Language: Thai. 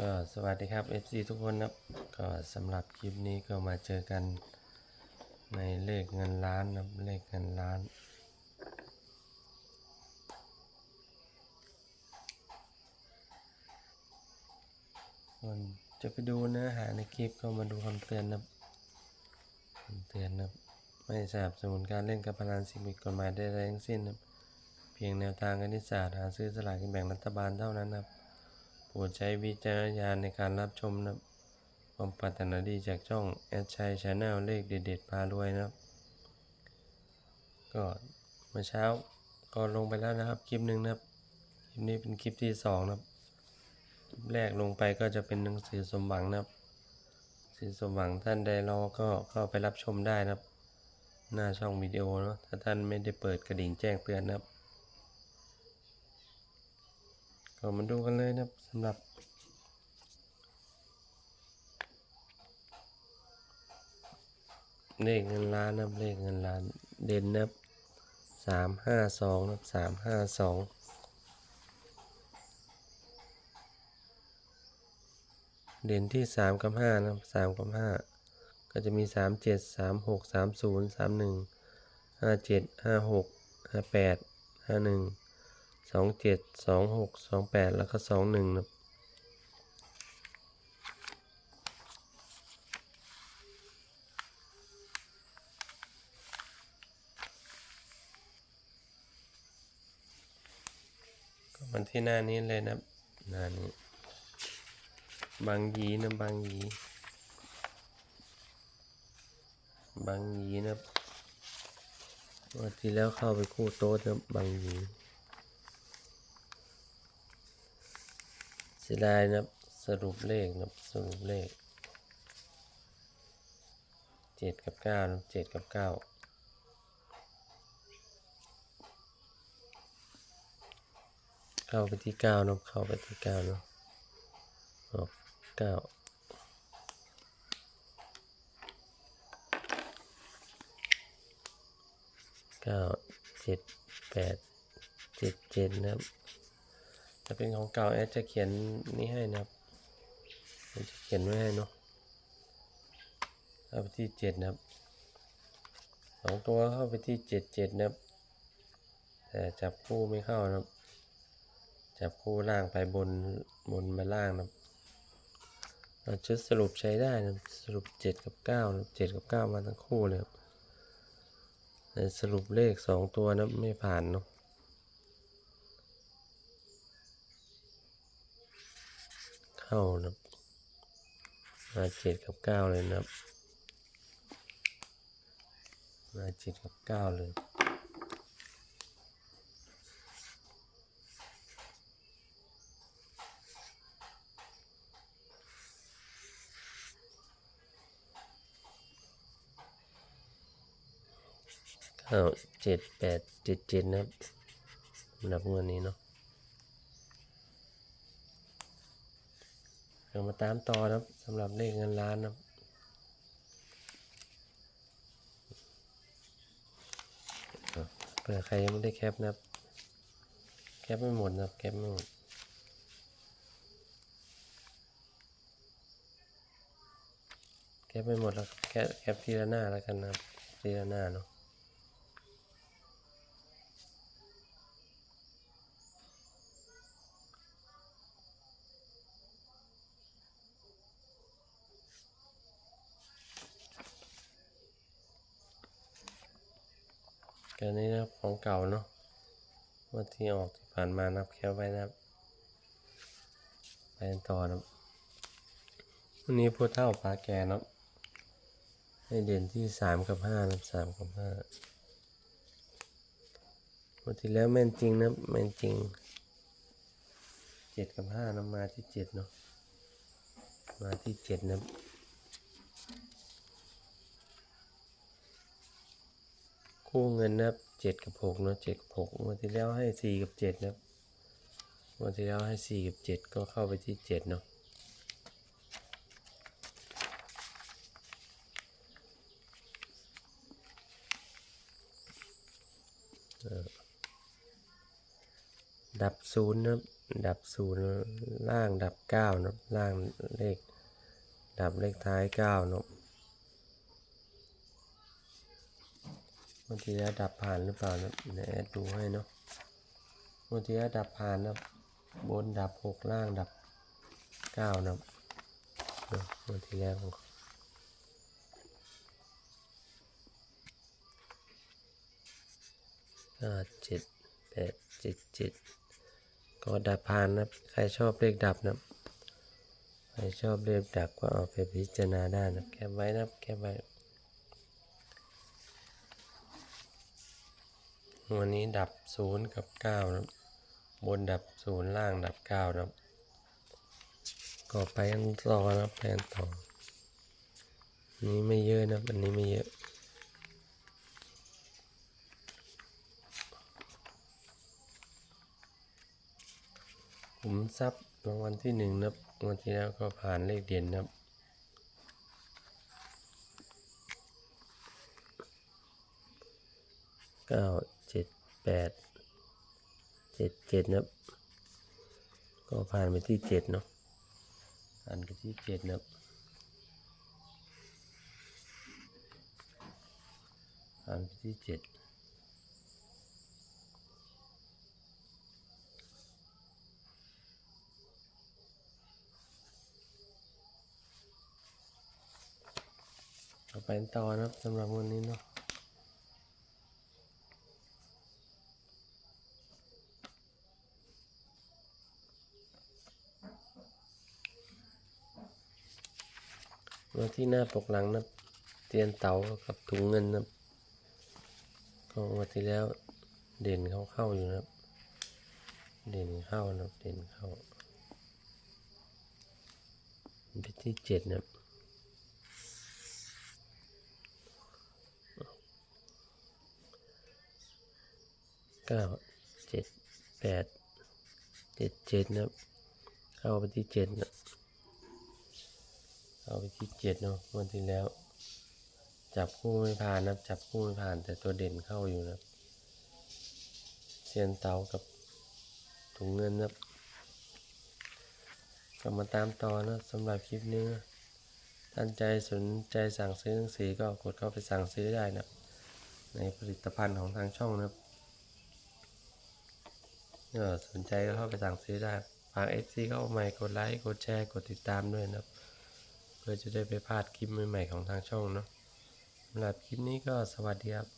ก็สวัสดีครับ FC ทุกคนนะครับ ก็สำหรับคลิปนี้ก็มาเจอกันในเลขเงินล้านนะครับเลขเงินล้านส่วนจะไปดูเนื้อหาในคลิปก็มาดูคำเตือนนะคำเตือนนะไม่สนับสนุนการเล่นการพนันสิ่งผิดกฎหมายใดๆทั้งสิ้นนะเพียงแนวทางคณิตศาสตร์หาซื้อสลากกินแบ่งรัฐบาลเท่านั้นนะครับ ปรดใช้วิจารณญาณในการรับชมนะครับความปรารถนาดีจากช่องแอดชัยชาแนลเลขเด็ดๆพารวยนะครับ ก็เมื่อเช้าก็ลงไปแล้วนะครับคลิปหนึ่งนะครับ คลิปนี้เป็นคลิปที่สองนะครับ คลิปแรกลงไปก็จะเป็นหนังสือสมหวังนะครับสือสมหวังท่านใดรอก็เข้าไปรับชมได้นะครับ หน้าช่องวิดีโอเนาะถ้าท่านไม่ได้เปิดกระดิ่งแจ้งเตือนนะครับ ก็มาดูกันเลยนะสำหรับเลขเงินล้านนับเลขเงินล้านเด่นนับสามห้าสองนับสามห้าสองเด่นที่สามกับห้านับสามกับห้าก็จะมีสามเจ็ดสามหกสามศูนย์สามหนึ่งห้าเจ็ดห้าหกห้าแปดห้าหนึ่ง สองเจ็ดสองหกสองแปดแล้วก็สองหนึ่งนับก็มันที่หน้านี้เลยนะหน้านี้ บางยีนะบางยีบางยีนะวันที่แล้วเข้าไปคู่โต๊ะนะบางยี เสียดายนะสรุปเลขนะสรุปเลขเจ็ดกับเก้านะเจ็ดกับเก้าเข้าไปที่เก้านะเข้าไปที่เก้าเนะออกเก้าเก้าเจ็ดแปดเจ็ดเจ็ดนะครับ ถ้าเป็นของเก่าแอดจะเขียนนี่ให้นะครับจะเขียนไว้ให้เนาะเข้าไปที่เจ็ดนะครับสองตัวเข้าไปที่เจ็ดเจ็ดนะครับ แต่จับคู่ไม่เข้านะครับ จับคู่ล่างไปบนบนมาล่างนะครับเราชุดสรุปใช้ได้นะสรุปเจ็ดกับเก้านะเจ็ดกับเก้ามาทั้งคู่เลยครับสรุปเลขสองตัวนะไม่ผ่านเนาะ เข้านับมาเจ็ดกับเก้าเลยนะมาเจ็ดกับเก้าเลยเก้าเจ็ดแปดเจ็ดเจ็ดนะครับสำหรับงวดนี้เนาะ เรามาตามต่อนะครับสำหรับเลขเงินล้านนะครับเผื่อใครยังไม่ได้แคปนะครับ แคปไม่หมดนะครับ แคปไม่หมดแคปไม่หมดแล้วแคปแคปทีละหน้าแล้วกันนะครับทีละหน้าเนาะ กันนี้นะครับของเก่าเนาะวันที่ออกที่ผ่านมานับแค่ไว้นะครับไปต่อนะวันนี้พูดเท่าปลาแกเนาะให้เด่นที่สามกับห้านะสามกับห้าวันที่แล้วแม่นจริงนะแม่นจริงเจ็ดกับห้านะมาที่เจ็ดเนาะมาที่เจ็ดนะ คู่เงินนะครับเจ็ดกับหกเนอะเจ็ดกับหกวันที่แล้วให้สี่กับเจ็ดนะครับวันที่แล้วให้สี่กับเจ็ดก็เข้าไปที่เจ็ดเนาะดับศูนย์นะดับศูนย์ล่างดับเก้านะล่างเลข ดับเลขท้ายเก้านะ บางทีแล้วดับผ่านหรือเปล่านะเดี๋ยวแอดดูให้เนาะบางทีแล้วดับผ่านนะบนดับหกล่างดับเก้านะเนาะบางทีแล้วของห้าเจ็ดแปดเจ็ดเจ็ดก็ดับผ่านนะใครชอบเลขดับนะใครชอบเลขดับก็เอาไปพิจารณาได้นะแคปไว้นะแคปไว้ วันนี้ดับศูนย์กับเก้านะครับบนดับศูนย์ล่างดับเก้านะครับก็ไปกันต่อนะครับไปกันต่อนี้ไม่เยอะนะอันนี้ไม่เยอะผมซับรางวัลที่หนึ่งนะวันที่แล้วก็ผ่านเลขเด่นนะครับเก้า แปดเจ็ดเจ็ดนะครับก็ผ่านไปที่เจ็ดเนาะผ่านไปที่เจ็ดนะครับผ่านไปที่เจ็ดเราไปต่อนะครับสำหรับวันนี้เนาะ มาที่หน้าปกหลังนะเตียนเต๋ากับถุงเงินนะก็วันที่แล้วเด่นเข้าเข้าอยู่นะครับ เด่นเข้านะครับเด่นเข้าเป็นที่เจ็ดนะครับเก้าเจ็ดแปดเจ็ดเจ็ดนะครับ เข้าไปที่เจ็ดนะ เข้าไปที่เจ็ดเนาะวันที่แล้ว จับคู่ไม่ผ่านนะจับคู่ไม่ผ่าน แต่ตัวเด่นเข้าอยู่นะเซียนเตากับถุงเงินนะครับก็มาตามต่อนะสำหรับคลิปนี้นะท่านใจสนใจสั่งซื้อหนังสือก็กดเข้าไปสั่งซื้อได้นะในผลิตภัณฑ์ของทางช่องนะเออสนใจก็เข้าไปสั่งซื้อได้ฝาก FC เข้ามาใหม่กดไลค์กดแชร์กดติดตามด้วยนะครับ พื่อจะได้ไปพลาดคลิปใหม่ๆของทางช่องเนาะสำหรับคลิปนี้ก็สวัสดีครับ